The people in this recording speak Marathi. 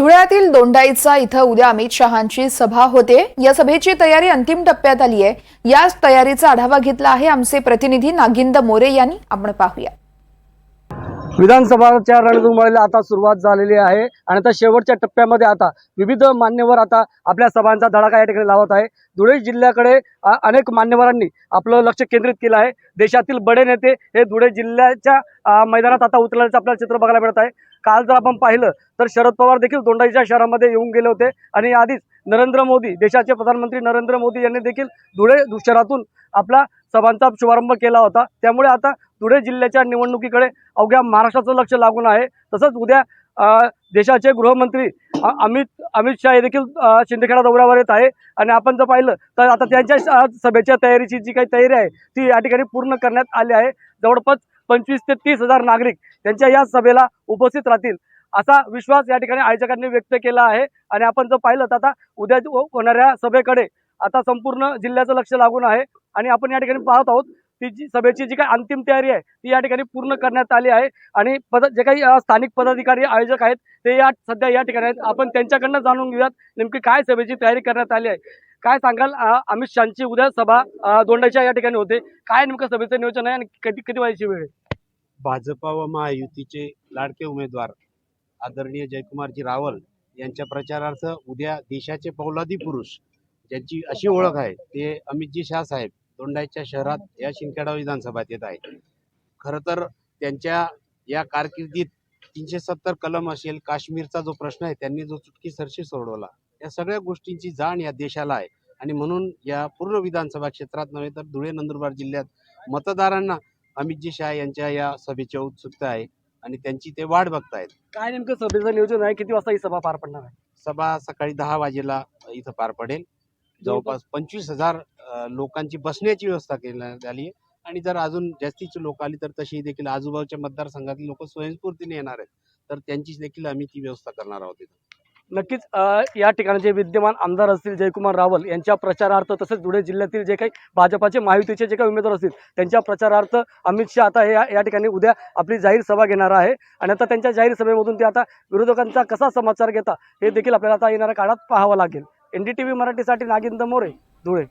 धुळ्यातील दोंडाईचा इथं उद्या अमित शहांची सभा होते. या सभेची तयारी अंतिम टप्प्यात आली आहे याच तयारीचा आढावा घेतला आहे आमचे प्रतिनिधी नागिंद मोरे यांनी. आपण पाहूया. विधानसभाच्या रणधुमाळीला आता सुरुवात झालेली आहे. आणि आता शेवटच्या टप्प्यामध्ये आता विविध मान्यवर आता आपल्या सभांचा धडाका या ठिकाणी लावत आहे. धुळे जिल्ह्याकडे अनेक मान्यवरांनी आपलं लक्ष केंद्रित केलं आहे. देशातील बडे नेते हे धुळे जिल्ह्याच्या मैदानात आता उतरल्याचं आपल्याला चित्र बघायला मिळत आहे. काल जर आपण पाहिलं तर शरद पवार देखील दोंडाईच्या शहरामध्ये येऊन गेले होते. आणि आधीच नरेंद्र मोदी देशाचे प्रधानमंत्री नरेंद्र मोदी यांनी देखील धुळे शहरातून आपला सभांचा शुभारंभ केला होता. त्यामुळे आता धुळे जिल्ह्याच्या निवडणुकीकडे अवघ्या महाराष्ट्राचं लक्ष लागून आहे. तसंच उद्या देशाचे गृहमंत्री अमित अमित शाह हे देखील शिंदखेडा दौऱ्यावर येत आहे. आणि आपण जर पाहिलं तर आता त्यांच्या सभेच्या तयारीची जी काही तयारी आहे ती या ठिकाणी पूर्ण करण्यात आली आहे. जवळपास पंचवीस ते तीस हजार नागरिक त्यांच्या या सभेला उपस्थित राहतील. असा विश्वास या ठिकाणी आयोजकांनी व्यक्त केला आहे. आणि आपण जर पाहिलं तर आता उद्या हो-, होणाऱ्या सभेकडे आता संपूर्ण जिल्ह्याचं लक्ष लागून आहे. आणि आपण या ठिकाणी पाहत आहोत ती जी सभेची जी काही अंतिम तयारी आहे ती या ठिकाणी पूर्ण करण्यात आली आहे. आणि पद जे काही स्थानिक पदाधिकारी आयोजक आहेत ते या सध्या या ठिकाणी आहेत. आपण त्यांच्याकडनं जाणून घेऊयात नेमकी काय सभेची तयारी करण्यात आली आहे. काय सांगाल अमित शहाची उद्या सभा दोंडाच्या या ठिकाणी होते. काय नेमकं सभेचं नियोजन आहे आणि कधी किती व्हायची वेळ आहे? भाजपा व महायुतीचे लाडके उमेदवार आदरणीय जयकुमारजी रावल यांच्या प्रचारार्थ उद्या देशाचे पौलादी पुरुष ज्यांची अशी ओळख आहे ते अमितजी शाह साहेब दोंडाईच्या शहरात या शिंदखेडा विधानसभेत येत आहेत. खरं तर त्यांच्या या कारकिर्दीत तीनशे सत्तर कलम असेल काश्मीरचा जो प्रश्न आहे त्यांनी जो चुटकी सरशी सोडवला या सगळ्या गोष्टींची जाण या देशाला आहे. आणि म्हणून या पूर्ण विधानसभा क्षेत्रात नव्हे तर धुळे नंदुरबार जिल्ह्यात मतदारांना अमितजी शाह यांच्या या सभेची उत्सुकता आहे. आणि त्यांची ते वाट बघतायत. काय नेमकं सभेचं नियोजन आहे? किती वाजता ही सभा पार पडणार आहे? सभा सकाळी दहा वाजेला इथं पार पडेल. जवळपास पंचवीस हजार लोकांची बसण्याची व्यवस्था करण्यात आली आहे. आणि जर अजून जास्तीची लोक आली तर तशी देखील आजूबाजूच्या मतदारसंघातील लोक स्वयंस्फूर्तीने येणार आहेत. तर त्यांची देखील आम्ही ती व्यवस्था करणार आहोत इथं. नक्कीच या ठिकाणी जे विद्यमान आमदार असतील जयकुमार रावल यांच्या प्रचारार्थ तसेच धुळे जिल्ह्यातील जे काही भाजपाचे महायुतीचे जे काही उमेदवार असतील त्यांच्या प्रचारार्थ अमित शहा आता हे या या ठिकाणी उद्या आपली जाहीर सभा घेणार आहे. आणि आता त्यांच्या जाहीर सभेमधून ते आता विरोधकांचा कसा समाचार घेता हे देखील आपल्याला आता येणाऱ्या काळात पाहावं लागेल. एन डी टी व्ही मराठीसाठी नागिंद मोरे धुळे.